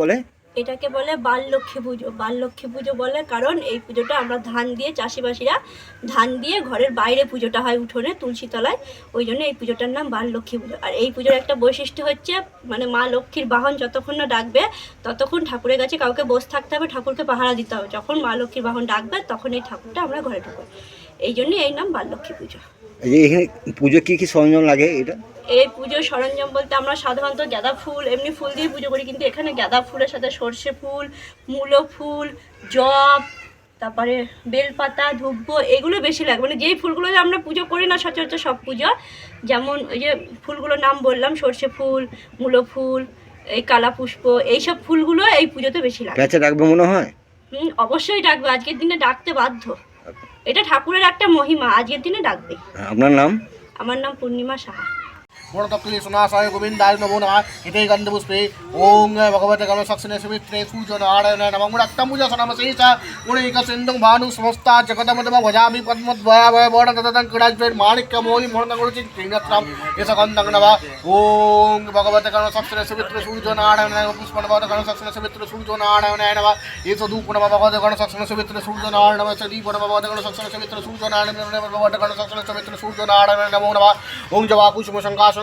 বলে? এটাকে বলে বাল লক্ষ্মী পুজো। বাল লক্ষ্মী পুজো বলে কারণ এই পুজোটা আমরা ধান দিয়ে চাষিবাসীরা ধান দিয়ে ঘরের বাইরে পুজোটা হয় উঠোনে তুলসী তলায় ওই জন্য এই পুজোটার নাম বাল লক্ষ্মী পুজো। আর এই পুজোর একটা বৈশিষ্ট্য হচ্ছে মানে মা লক্ষ্মীর বাহন যতক্ষণ না ডাকবে ততক্ষণ ঠাকুরের কাছে কাউকে বসে থাকতে হবে ঠাকুরকে পাহারা দিতে হবে। যখন মা লক্ষ্মীর বাহন ডাকবে তখন এই ঠাকুরটা আমরা ঘরে ঢুকবো। এই জন্যই এই নাম বাল লক্ষ্মী পুজো এখানে পুজো কি কি সরঞ্জাম লাগে এটা? এই পুজোর সরঞ্জাম বলতে আমরা সাধারণত গাঁদা ফুল এমনি ফুল দিয়ে পুজো করি কিন্তু এখানে গাঁদা ফুলের সাথে সর্ষে ফুল মূলো ফুল জব তারপরে বেলপাতা ধূপ এগুলো বেশি লাগে। মানে যেই ফুলগুলো আমরা পুজো করি না সচরাচর সব পুজো যেমন ওই যে ফুলগুলোর নাম বললাম সর্ষে ফুল মূলো ফুল এই কালা পুষ্প এইসব ফুলগুলো এই পুজোতে বেশি লাগে। প্যাঁচা ডাকবে মনে হয়? হুম অবশ্যই ডাকবে। আজকের দিনে ডাকতে বাধ্য। এটা ঠাকুরের একটা মহিমা আজকের দিনে ডাকবে। আপনার নাম? আমার নাম পূর্ণিমা সাহা। गुणतक्ली सुनासाय गोविन्दाय नमो नमः इति गन्धपुष्पे ॐ भगवते गणसक्षिणे सुमित्रे सूर्यनारायण नमः गुणक्तमुजसनमसि च गुणैकसिन्धुं भानु समस्ता जगदमदम भजामि पद्मद्वया वर्ण तदतं क्रीडाज्वेत् माणिक्यमोहि मोहनगुरुचि भगवते गणसक्षिणे सुमित्रे सूर्यनारायण नमः पुष्पणभवते भगवते गणसक्षिणे सुमित्रे सूर्यनारायण नमः सदीप नमः भगवते गणसक्षिणे सुमित्रे सूर्यनारायण नमः भगवते गणसक्षिणे सुमित्रे सूर्यनारायण नमो नमः ॐ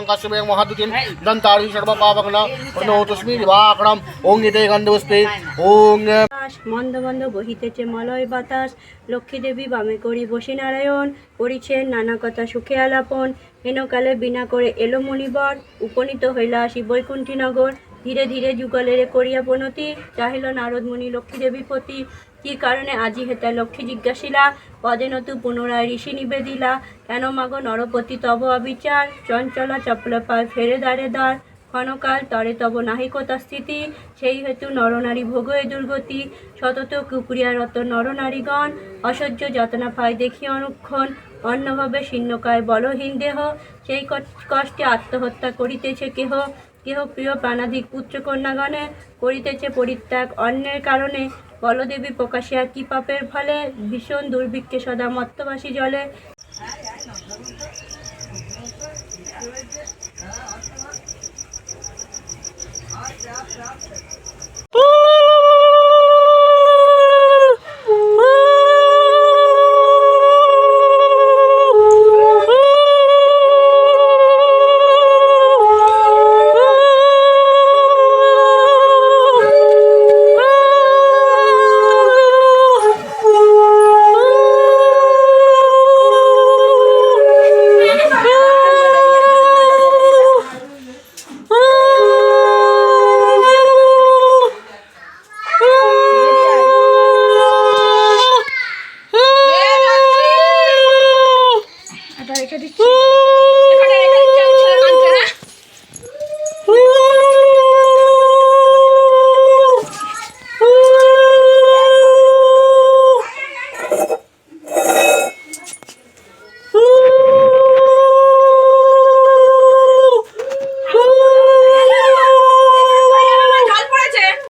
शङ्काशङ्काश्यमे महादुतिं दन्ताळि सर्वपावकन प्रणोतस्मि दिवाकरम् ॐ इति गन्धपुष्पे ॐ বাতাস মন্দ মন্দ বহিতেছে মলয় বাতাস লক্ষ্মী দেবী বামে করি বসি নারায়ণ করিছেন নানা কথা সুখে আলাপন হেনকালে বিনা করে এলো মণিবর উপনীত হইলা আসি বৈকুণ্ঠীনগর ধীরে ধীরে যুগলের করিয়া পনতি চাহিল নারদ মুনি লক্ষ্মী দেবী পতি কি কারণে আজি হেতা লক্ষ্মী জিজ্ঞাসিলা? পদে নতু পুনরায় ঋষি নিবেদিলা। কেন মাগো নরপতি তব অবিচার? চঞ্চলা চপল পায় ফেরে দাঁড়ে দাঁড় ক্ষণকাল তরে তব নাহিকতা স্থিতি? সেই হেতু নরনারী ভোগ এ দুর্গতি। সতত কুকুরিয়ারত নরনারীগণ। অসহ্য যাতনা পায় দেখি অনুক্ষণ। অন্যভাবে শীর্ণকায় বলহীন দেহ। সেই কষ্টে আত্মহত্যা করিতেছে কেহ। কেহ প্রিয় প্রাণাধিক পুত্রকন্যাগণে করিতেছে পরিত্যাগ অন্যের কারণে। বলদেবী প্রকাশিয়া কি পাপের ফলে ভীষণ দুর্ভিক্ষে সদা মত্তবাসী জলে।